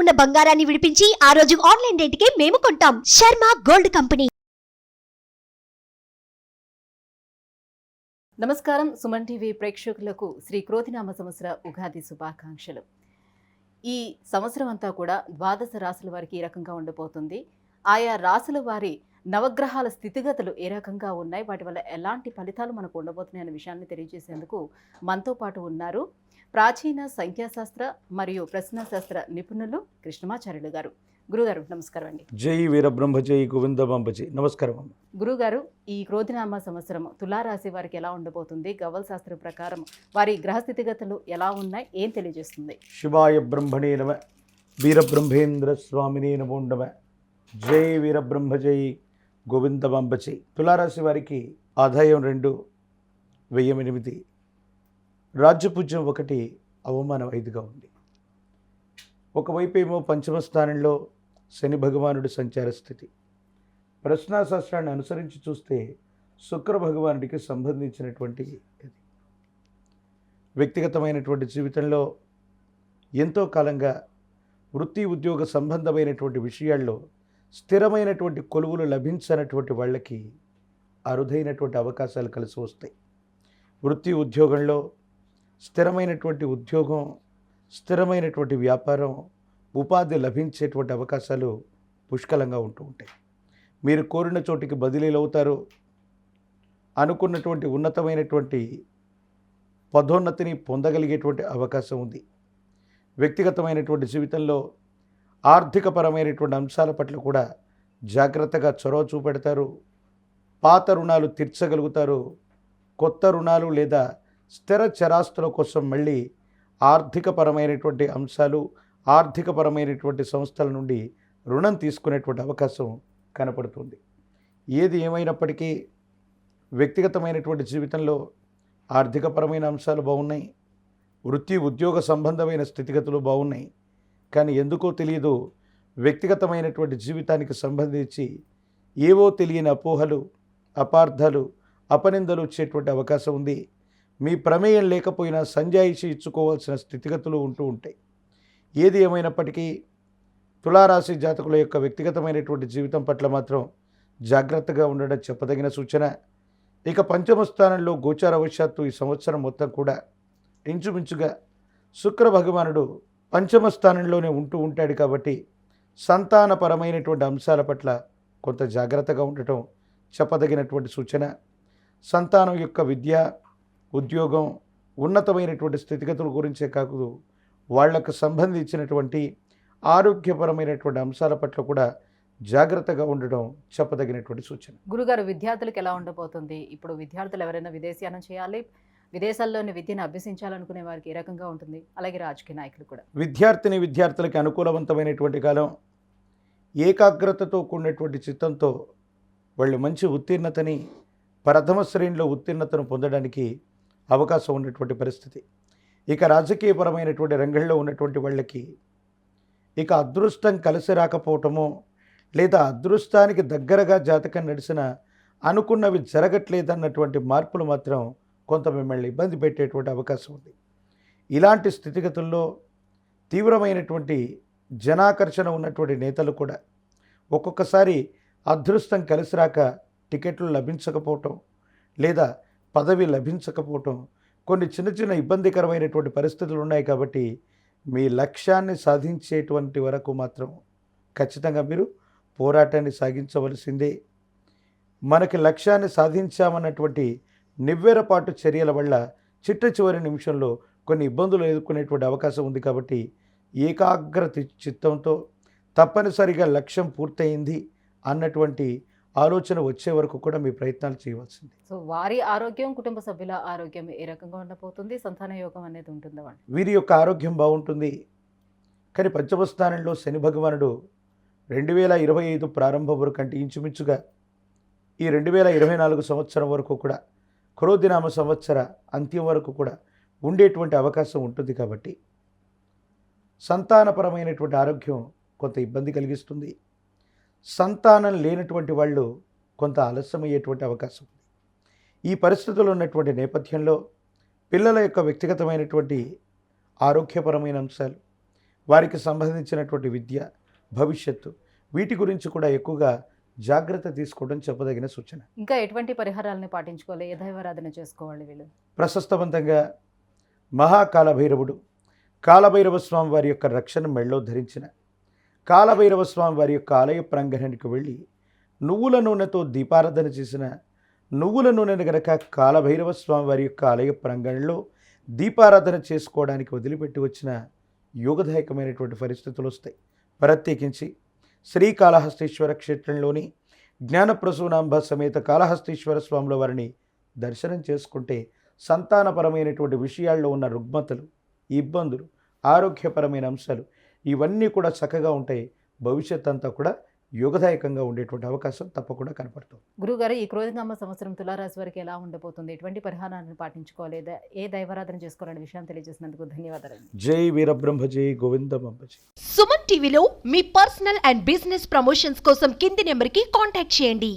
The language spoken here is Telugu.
ఉన్న బంగారాన్ని విడిపించి ఆ రోజు ఆన్లైన్ రేటుకే మేము కొంటాం. Sharma gold company. నమస్కారం. సుమన్ టీవీ ప్రేక్షకులకు శ్రీ క్రోతినామ సంవత్సర ఉగాది శుభాకాంక్షలు. ఈ సంవత్సరం అంతా కూడా ద్వాదశ రాశుల వారికి ఈ రకంగా ఉండబోతుంది ఆయా రాశుల వారి నవగ్రహాల స్థితిగతులు ఏ రకంగా ఉన్నాయి? వాటి వల్ల ఎలాంటి ఫలితాలు మనకు ఉండబోతున్నాయి? అనే విషయాన్ని తెలియజేసేందుకు మనతో పాటు ఉన్నారు ప్రాచీన సంఖ్యాశాస్త్ర మరియు ప్రశ్నాశాస్త్ర నిపుణులు కృష్ణమాచార్యులు గారు. గురుగారు నమస్కారం అండి. జై వీరబ్రహ్మ జై గోవిందమాంబజీ నమస్కారం అమ్మ. గురుగారు ఈ క్రోధినామ సంవత్సరం తులారాశి వారికి ఎలా ఉండబోతుంది? గవ్వల శాస్త్రం ప్రకారం వారి గ్రహ స్థితిగతులు ఎలా ఉన్నాయి? ఏం తెలియజేస్తుంది? శివాయ బ్రహ్మణే నమ వీరబ్రహ్మేంద్ర స్వామినే నమో నమ. జై వీరబ్రహ్మ జై గోవింద బంబచి తులారాశి వారికి ఆదాయం రెండు వెయ్యి ఎనిమిది. రాజ్యపూజ్యం ఒకటి అవమానం ఐదుగా ఉంది. ఒకవైపేమో పంచమ స్థానంలో శని భగవానుడి సంచార స్థితి. ప్రశ్నాశాస్త్రాన్ని అనుసరించి చూస్తే శుక్ర భగవానుడికి సంబంధించినటువంటి ఇది. వ్యక్తిగతమైనటువంటి జీవితంలో ఎంతో కాలంగా వృత్తి ఉద్యోగ సంబంధమైనటువంటి విషయాల్లో స్థిరమైనటువంటి కొలువులు లభించనటువంటి వాళ్ళకి అరుదైనటువంటి అవకాశాలు కలిసి వస్తాయి. వృత్తి ఉద్యోగంలో స్థిరమైనటువంటి ఉద్యోగం స్థిరమైనటువంటి వ్యాపారం ఉపాధి లభించేటువంటి అవకాశాలు పుష్కలంగా ఉంటూ ఉంటాయి. మీరు కోరిన చోటికి బదిలీలు అవుతారు అనుకున్నటువంటి ఉన్నతమైనటువంటి పదోన్నతిని పొందగలిగేటువంటి అవకాశం ఉంది. వ్యక్తిగతమైనటువంటి జీవితంలో ఆర్థికపరమైనటువంటి అంశాల పట్ల కూడా జాగ్రత్తగా చొరవ చూపెడతారు. పాత రుణాలు తీర్చగలుగుతారు. కొత్త రుణాలు లేదా స్థిర చరాస్తుల కోసం మళ్ళీ ఆర్థికపరమైనటువంటి అంశాలు ఆర్థికపరమైనటువంటి సంస్థల నుండి రుణం తీసుకునేటువంటి అవకాశం కనపడుతుంది. ఏది ఏమైనప్పటికీ వ్యక్తిగతమైనటువంటి జీవితంలో ఆర్థికపరమైన అంశాలు బాగున్నాయి. వృత్తి ఉద్యోగ సంబంధమైన స్థితిగతులు బాగున్నాయి. కానీ ఎందుకో తెలియదు. వ్యక్తిగతమైనటువంటి జీవితానికి సంబంధించి ఏవో తెలియని అపోహలు అపార్థాలు అపనిందలు వచ్చేటువంటి అవకాశం ఉంది. మీ ప్రమేయం లేకపోయినా సంజాయిషి ఇచ్చుకోవాల్సిన స్థితిగతులు ఉంటూ ఉంటాయి. ఏది ఏమైనప్పటికీ తులారాశి జాతకుల యొక్క వ్యక్తిగతమైనటువంటి జీవితం పట్ల మాత్రం జాగ్రత్తగా ఉండడం చెప్పదగిన సూచన. ఇక పంచమ స్థానంలో గోచారవశాత్తు ఈ సంవత్సరం మొత్తం కూడా ఇంచుమించుగా శుక్ర భగవానుడు పంచమ స్థానంలోనే ఉంటూ ఉంటాడు కాబట్టి సంతానపరమైనటువంటి అంశాల పట్ల కొంత జాగ్రత్తగా ఉండటం చెప్పదగినటువంటి సూచన. సంతానం యొక్క విద్య ఉద్యోగం ఉన్నతమైనటువంటి స్థితిగతుల గురించే కాదు వాళ్ళకు సంబంధించినటువంటి ఆరోగ్యపరమైనటువంటి అంశాల పట్ల కూడా జాగ్రత్తగా ఉండడం చెప్పదగినటువంటి సూచన. గురుగారు విద్యార్థులకు ఎలా ఉండబోతుంది? ఇప్పుడు విద్యార్థులు ఎవరైనా విదేశీయానం చేయాలి విదేశాల్లోని విద్యను అభ్యసించాలనుకునే వారికి ఏ రకంగా ఉంటుంది? అలాగే రాజకీయ నాయకులు కూడా. విద్యార్థిని విద్యార్థులకి అనుకూలవంతమైనటువంటి కాలం ఏకాగ్రతతో కూడినటువంటి చిత్తంతో వాళ్ళు మంచి ఉత్తీర్ణతని ప్రథమ శ్రేణిలో ఉత్తీర్ణతను పొందడానికి అవకాశం ఉన్నటువంటి పరిస్థితి. ఇక రాజకీయపరమైనటువంటి రంగంలో ఉన్నటువంటి వాళ్ళకి ఇక అదృష్టం కలిసి రాకపోవటమో లేదా అదృష్టానికి దగ్గరగా జాతకం నడిచిన అనుకున్నవి జరగట్లేదన్నటువంటి మార్పులు మాత్రం కొంత మిమ్మల్ని ఇబ్బంది పెట్టేటువంటి అవకాశం ఉంది. ఇలాంటి స్థితిగతుల్లో తీవ్రమైనటువంటి జనాకర్షణ ఉన్నటువంటి నేతలు కూడా ఒక్కొక్కసారి అదృష్టం కలిసి రాక టికెట్లు లభించకపోవటం లేదా పదవి లభించకపోవటం కొన్ని చిన్న చిన్న ఇబ్బందికరమైనటువంటి పరిస్థితులు ఉన్నాయి కాబట్టి మీ లక్ష్యాన్ని సాధించేటువంటి వరకు మాత్రం ఖచ్చితంగా మీరు పోరాటాన్ని సాగించవలసిందే. మనకి లక్ష్యాన్ని సాధించామన్నటువంటి నివ్వెరపాటు చర్యల వల్ల చిట్ట చివరి నిమిషంలో కొన్ని ఇబ్బందులు ఎదుర్కొనేటువంటి అవకాశం ఉంది కాబట్టి ఏకాగ్ర తి- చిత్తంతో తప్పనిసరిగా లక్ష్యం పూర్తయింది అన్నటువంటి ఆలోచన వచ్చే వరకు కూడా మీ ప్రయత్నాలు చేయవలసింది. సో వారి ఆరోగ్యం కుటుంబ సభ్యుల ఆరోగ్యం ఏ రకంగా ఉండబోతుంది సంతాన యోగం అనేది ఉంటుందా వీరి యొక్క ఆరోగ్యం బాగుంటుంది. కానీ పంచమ స్థానంలో శని భగవానుడు రెండు వేల ఇరవై ఐదు ప్రారంభం వరకు అంటే ఇంచుమించుగా ఈ రెండు వేల ఇరవై నాలుగు సంవత్సరం వరకు కూడా క్రోధినామ సంవత్సర అంత్యం వరకు కూడా ఉండేటువంటి అవకాశం ఉంటుంది కాబట్టి సంతానపరమైనటువంటి ఆరోగ్యం కొంత ఇబ్బంది కలిగిస్తుంది. సంతానం లేనటువంటి వాళ్ళు కొంత ఆలస్యమయ్యేటువంటి అవకాశం ఉంది. ఈ పరిస్థితులు ఉన్నటువంటి నేపథ్యంలో పిల్లల యొక్క వ్యక్తిగతమైనటువంటి ఆరోగ్యపరమైన అంశాలు వారికి సంబంధించినటువంటి విద్య భవిష్యత్తు వీటి గురించి కూడా ఎక్కువగా జాగ్రత్త తీసుకోవడం చెప్పదగిన సూచన. ఇంకా ఎటువంటి పరిహారాలను పాటించుకోవాలి? ఏ దైవారాధన చేసుకోవాలి వీళ్ళు? ప్రశస్తవంతంగా మహాకాలభైరవుడు కాలభైరవ స్వామి వారి యొక్క రక్షణ మెళ్ళో ధరించిన కాలభైరవ స్వామి వారి యొక్క ఆలయ ప్రాంగణానికి వెళ్ళి నువ్వుల నూనెతో దీపారాధన చేసిన నువ్వుల నూనెను గనక కాలభైరవ స్వామి వారి యొక్క ఆలయ ప్రాంగణంలో దీపారాధన చేసుకోవడానికి వదిలిపెట్టి వచ్చిన యోగదాయకమైనటువంటి పరిస్థితులు వస్తాయి. ప్రత్యేకించి శ్రీకాళహస్తీశ్వర క్షేత్రంలోని జ్ఞానప్రసూనాంబ సమేత కాళహస్తీశ్వర స్వాముల వారిని దర్శనం చేసుకుంటే సంతానపరమైనటువంటి విషయాల్లో ఉన్న రుగ్మతలు ఇబ్బందులు ఆరోగ్యపరమైన అంశాలు ఇవన్నీ కూడా చక్కగా ఉంటాయి భవిష్యత్ అంతా కూడా యోగదాయకంగా ఉండేటువంటి అవకాశం తప్పకుండా కనపడుతుంది. గురుగారు ఈ క్రోధనామ సంవత్సరం తులారాశి వారికి ఎలా ఉండబోతుంది? ఎటువంటి పరిహారాలను పాటించుకోవాలి ఏ దైవారాధన చేసుకోవాలనే విషయాన్ని తెలియజేసినందుకు ధన్యవాదాలు జై వీరబ్రహ్మ జై గోవిందమంబజీ సుమన్ టీవీలో మీ పర్సనల్ అండ్ బిజినెస్ ప్రమోషన్స్ కోసం కింది నెంబర్కి కాంటాక్ట్ చేయండి.